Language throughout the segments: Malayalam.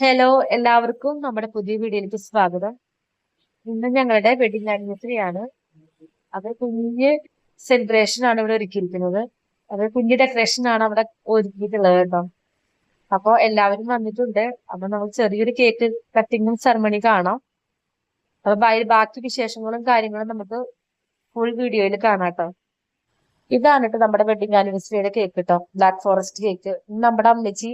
ഹലോ എല്ലാവർക്കും നമ്മുടെ പുതിയ വീഡിയോയിലേക്ക് സ്വാഗതം. ഇന്ന് ഞങ്ങളുടെ വെഡിങ് ആനിവേഴ്സറി ആണ്. അത് കുഞ്ഞ് സെലിബ്രേഷൻ ആണ് ഇവിടെ ഒരുക്കിയിരിക്കുന്നത്. അത് കുഞ്ഞ് ഡെക്കറേഷൻ ആണ് അവിടെ ഒരുക്കിയിട്ടുള്ളത് കേട്ടോ. അപ്പൊ എല്ലാവരും വന്നിട്ടുണ്ട്. അപ്പൊ നമുക്ക് ചെറിയൊരു കേക്ക് കട്ടിങ്ങും സെറമണി കാണാം. അപ്പൊ ബാക്കി വിശേഷങ്ങളും കാര്യങ്ങളും നമുക്ക് ഫുൾ വീഡിയോയിൽ കാണാം കേട്ടോ. ഇതാണ് കേട്ടോ നമ്മുടെ വെഡിങ് ആനിവേഴ്സറിയുടെ കേക്ക് കേട്ടോ ബ്ലാക്ക് ഫോറസ്റ്റ് കേക്ക് നമ്മുടെ അമ്മച്ചി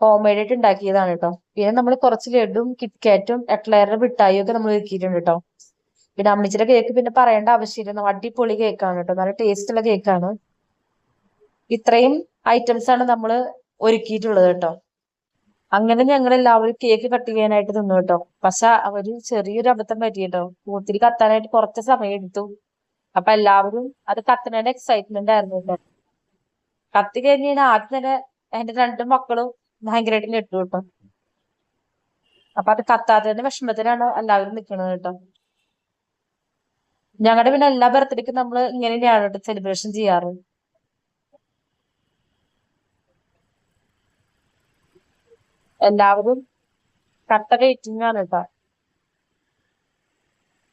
ഹോം മെയ്ഡ് ആയിട്ട് ഉണ്ടാക്കിയതാണ് കേട്ടോ പിന്നെ നമ്മൾ കുറച്ച് ലഡും കിറ്റ്കാറ്റും എക്ലയറുടെ മിഠായിയും ഒക്കെ നമ്മൾ ഒരുക്കിയിട്ടുണ്ട് കേട്ടോ പിന്നെ അമ്മിച്ചിയുടെ കേക്ക് പിന്നെ പറയേണ്ട ആവശ്യമില്ല. അടിപൊളി കേക്കാണ് കേട്ടോ നല്ല ടേസ്റ്റ് ഉള്ള കേക്കാണ് ഇത്രയും ഐറ്റംസ് ആണ് നമ്മൾ ഒരുക്കിയിട്ടുള്ളത് കേട്ടോ അങ്ങനെ ഞങ്ങൾ എല്ലാവരും കേക്ക് കട്ട് ചെയ്യാനായിട്ട് നിന്നു കേട്ടോ പക്ഷെ അവർ ചെറിയൊരു അബദ്ധം പറ്റി കേട്ടോ ഒത്തിരി കത്താനായിട്ട് കുറച്ച് സമയം എടുത്തു. അപ്പൊ എല്ലാവരും അത് കത്തണേന്റെ എക്സൈറ്റ്മെന്റ് ആയിരുന്നു കേട്ടോ കത്തി കഴിഞ്ഞ് കഴിഞ്ഞാൽ ആദ്യം തന്നെ എന്റെ രണ്ട് മക്കളും ഭയങ്കരമായിട്ട് ഞെട്ടു കേട്ടോ. അപ്പൊ അത് കത്താത്തതിന്റെ വിഷമത്തിലാണ് എല്ലാവരും നിൽക്കുന്നത് കേട്ടോ. ഞങ്ങളുടെ പിന്നെ എല്ലാ ബർത്ത്ഡേക്കും നമ്മൾ ഇങ്ങനെയാണ് കേട്ടോ സെലിബ്രേഷൻ ചെയ്യാറ്. എല്ലാവരും കട്ട വെയിറ്റിംഗ് ആണ് കേട്ടോ.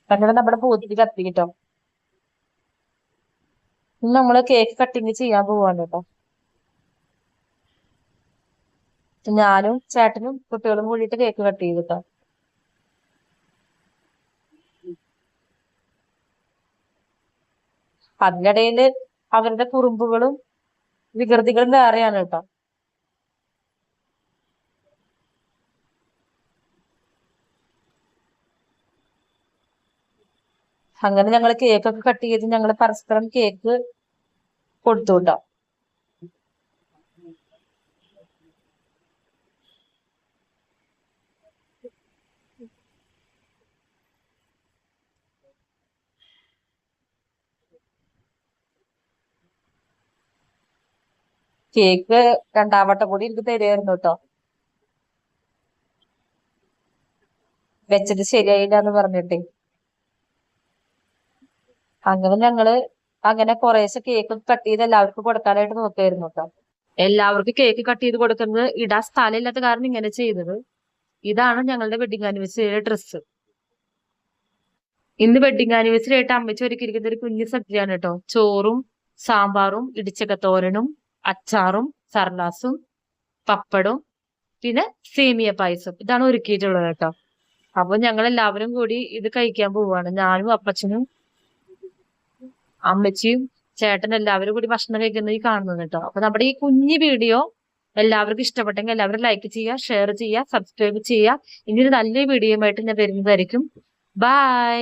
അങ്ങനെ നമ്മുടെ പൂത്തിരി കത്തി കേട്ടോ നമ്മൾ കേക്ക് കട്ടിങ് ചെയ്യാൻ പോവാണ് കേട്ടോ. ഞാനും ചേട്ടനും കുട്ടികളും കൂടിയിട്ട് കേക്ക് കട്ട് ചെയ്തു കേട്ടോ അവരുടെ കുറുമ്പുകളും വികൃതികളും വേറെയാണ് കേട്ടോ. അങ്ങനെ ഞങ്ങൾ കേക്കൊക്കെ കട്ട് ചെയ്ത് ഞങ്ങൾ പരസ്പരം കേക്ക് കൊടുത്തു കേട്ടോ. കേക്ക് രണ്ടാവട്ടം കൂടി എനിക്ക് തരുമായിരുന്നു കേട്ടോ. വെച്ചത് ശരിയായില്ല എന്ന് പറഞ്ഞിട്ടേ. അങ്ങനെ ഞങ്ങൾ അങ്ങനെ കുറേശ്ശെ കേക്ക് കട്ട് ചെയ്ത് എല്ലാവർക്കും കൊടുക്കാനായിട്ട് നോക്കായിരുന്നു കേട്ടോ. എല്ലാവർക്കും കേക്ക് കട്ട് ചെയ്ത് കൊടുക്കുന്നത് ഇടാൻ സ്ഥലമില്ലാത്ത കാരണം ഇങ്ങനെ ചെയ്തത്. ഇതാണ് ഞങ്ങളുടെ വെഡിങ് ആനിവേഴ്സറിയുടെ ഡ്രസ്സ് ഇന്ന് വെഡിങ് ആനിവേഴ്സറി ആയിട്ട് അമ്മച്ചി ഒരുക്കിയിരിക്കുന്ന ഒരു കുഞ്ഞു സദ്യയാണ് കേട്ടോ. ചോറും സാമ്പാറും ഇടിച്ചക്കത്തോരനും അച്ചാറും സർലാസും പപ്പടവും പിന്നെ സേമിയ പായസം. ഇതാണ് ഒരുക്കിയിട്ടുള്ളത് കേട്ടോ. അപ്പൊ ഞങ്ങൾ എല്ലാവരും കൂടി ഇത് കഴിക്കാൻ പോവാണ് ഞാനും അപ്പച്ചനും അമ്മച്ചിയും ചേട്ടൻ എല്ലാവരും കൂടി ഭക്ഷണം കഴിക്കുന്നത് ഈ കാണുന്നത് കേട്ടോ. അപ്പൊ നമ്മുടെ ഈ കുഞ്ഞു വീഡിയോ എല്ലാവർക്കും ഇഷ്ടപ്പെട്ടെങ്കിൽ എല്ലാവരും ലൈക്ക് ചെയ്യുക ഷെയർ ചെയ്യുക സബ്സ്ക്രൈബ് ചെയ്യുക. ഇനി ഒരു നല്ല വീഡിയോ ആയിട്ട് ഞാൻ വരുന്നതായിരിക്കും. ബൈ